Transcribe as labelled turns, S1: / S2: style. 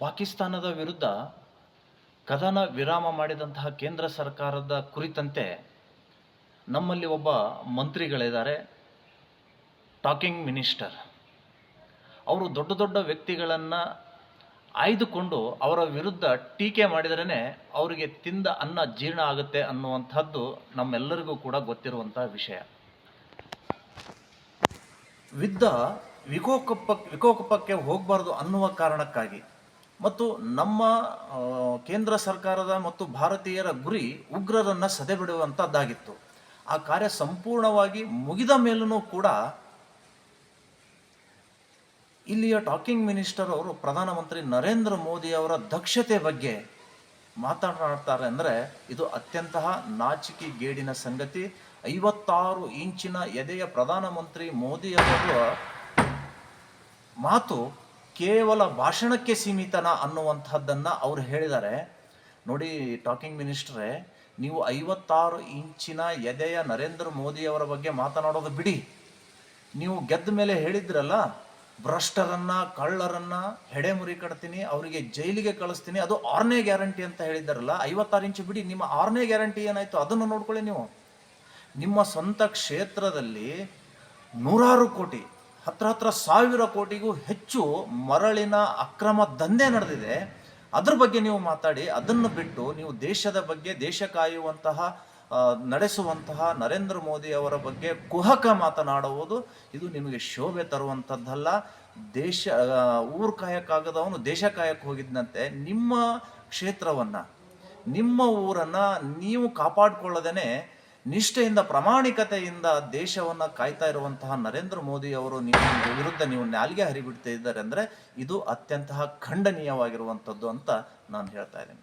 S1: ಪಾಕಿಸ್ತಾನದ ವಿರುದ್ಧ ಕದನ ವಿರಾಮ ಮಾಡಿದಂತಹ ಕೇಂದ್ರ ಸರ್ಕಾರದ ಕುರಿತಂತೆ ನಮ್ಮಲ್ಲಿ ಒಬ್ಬ ಮಂತ್ರಿಗಳಿದ್ದಾರೆ ಟಾಕಿಂಗ್ ಮಿನಿಸ್ಟರ್ ಅವರು ದೊಡ್ಡ ದೊಡ್ಡ ವ್ಯಕ್ತಿಗಳನ್ನು ಆಯ್ದುಕೊಂಡು ಅವರ ವಿರುದ್ಧ ಟೀಕೆ ಮಾಡಿದ್ರೇ ಅವರಿಗೆ ತಿಂದ ಅನ್ನ ಜೀರ್ಣ ಆಗುತ್ತೆ ಅನ್ನುವಂಥದ್ದು ನಮ್ಮೆಲ್ಲರಿಗೂ ಕೂಡ ಗೊತ್ತಿರುವಂಥ ವಿಷಯ. ವಿದ್ದ ವಿಕೋಕಪ್ಪ ವಿಕೋಕಪ್ಪಕ್ಕೆ ಹೋಗಬಾರ್ದು ಅನ್ನುವ ಕಾರಣಕ್ಕಾಗಿ ಮತ್ತು ನಮ್ಮ ಕೇಂದ್ರ ಸರ್ಕಾರದ ಮತ್ತು ಭಾರತೀಯರ ಗುರಿ ಉಗ್ರರನ್ನ ಸದೆ ಬಿಡುವಂಥದ್ದಾಗಿತ್ತು ಆ ಕಾರ್ಯ ಸಂಪೂರ್ಣವಾಗಿ ಮುಗಿದ ಮೇಲೂ ಕೂಡ ಇಲ್ಲಿಯ ಟಾಕಿಂಗ್ ಮಿನಿಸ್ಟರ್ ಅವರು ಪ್ರಧಾನಮಂತ್ರಿ ನರೇಂದ್ರ ಮೋದಿ ಅವರ ದಕ್ಷತೆ ಬಗ್ಗೆ ಮಾತನಾಡ್ತಾರೆ ಅಂದರೆ ಇದು ಅತ್ಯಂತ ನಾಚಿಕೆ ಗೇಡಿನ ಸಂಗತಿ. ಐವತ್ತಾರು ಇಂಚಿನ ಎದೆಯ ಪ್ರಧಾನಮಂತ್ರಿ ಮೋದಿ ಅವರ ಮಾತು ಕೇವಲ ಭಾಷಣಕ್ಕೆ ಸೀಮಿತನ ಅನ್ನುವಂಥದ್ದನ್ನು ಅವ್ರು ಹೇಳಿದ್ದಾರೆ ನೋಡಿ ಟಾಕಿಂಗ್ ಮಿನಿಸ್ಟ್ರೇ ನೀವು ಐವತ್ತಾರು ಇಂಚಿನ ಎದೆಯ ನರೇಂದ್ರ ಮೋದಿ ಅವರ ಬಗ್ಗೆ ಮಾತನಾಡೋದು ಬಿಡಿ. ನೀವು ಗೆದ್ದ ಮೇಲೆ ಹೇಳಿದ್ರಲ್ಲ, ಭ್ರಷ್ಟರನ್ನ, ಕಳ್ಳರನ್ನ ಹೆಡೆಮುರಿ ಕಟ್ತೀನಿ, ಅವರಿಗೆ ಜೈಲಿಗೆ ಕಳಿಸ್ತೀನಿ, ಅದು ಆರನೇ ಗ್ಯಾರಂಟಿ ಅಂತ ಹೇಳಿದ್ದಾರಲ್ಲ, ಐವತ್ತಾರು ಇಂಚು ಬಿಡಿ, ನಿಮ್ಮ ಆರನೇ ಗ್ಯಾರಂಟಿ ಏನಾಯ್ತು? ಅದನ್ನು ನೋಡ್ಕೊಳ್ಳಿ ನೀವು. ನಿಮ್ಮ ಸ್ವಂತ ಕ್ಷೇತ್ರದಲ್ಲಿ ನೂರಾರು ಕೋಟಿ ಹತ್ರ ಹತ್ರ ಸಾವಿರ ಕೋಟಿಗೂ ಹೆಚ್ಚು ಮರಳಿನ ಅಕ್ರಮ ದಂಧೆ ನಡೆದಿದೆ. ಅದ್ರ ಬಗ್ಗೆ ನೀವು ಮಾತಾಡಿ, ಅದನ್ನು ಬಿಟ್ಟು ನೀವು ದೇಶದ ಬಗ್ಗೆ, ದೇಶ ಕಾಯುವಂತಹ ನಡೆಸುವಂತಹ ನರೇಂದ್ರ ಮೋದಿ ಅವರ ಬಗ್ಗೆ ಕುಹಕ ಮಾತನಾಡುವುದು ಇದು ನಿಮಗೆ ಶೋಭೆ ತರುವಂಥದ್ದಲ್ಲ ದೇಶ ಊರು ಕಾಯಕ್ಕಾಗದವನು ದೇಶ ಕಾಯಕ್ಕೆ ಹೋಗಿದ್ದಂತೆ ನಿಮ್ಮ ಕ್ಷೇತ್ರವನ್ನು, ನಿಮ್ಮ ಊರನ್ನು ನೀವು ಕಾಪಾಡಿಕೊಳ್ಳದೇನೆ ನಿಷ್ಠೆಯಿಂದ ಪ್ರಾಮಾಣಿಕತೆಯಿಂದ ದೇಶವನ್ನು ಕಾಯ್ತಾ ಇರುವಂತಹ ನರೇಂದ್ರ ಮೋದಿ ಅವರು ನಿಮ್ಮ ವಿರುದ್ಧ ನೀವು ನಾಲ್ಗೆ ಹರಿಬಿಡ್ತಾ ಇದ್ದಾರೆ ಅಂದರೆ ಇದು ಅತ್ಯಂತ ಖಂಡನೀಯವಾಗಿರುವಂಥದ್ದು ಅಂತ ನಾನು ಹೇಳ್ತಾ ಇದ್ದೀನಿ.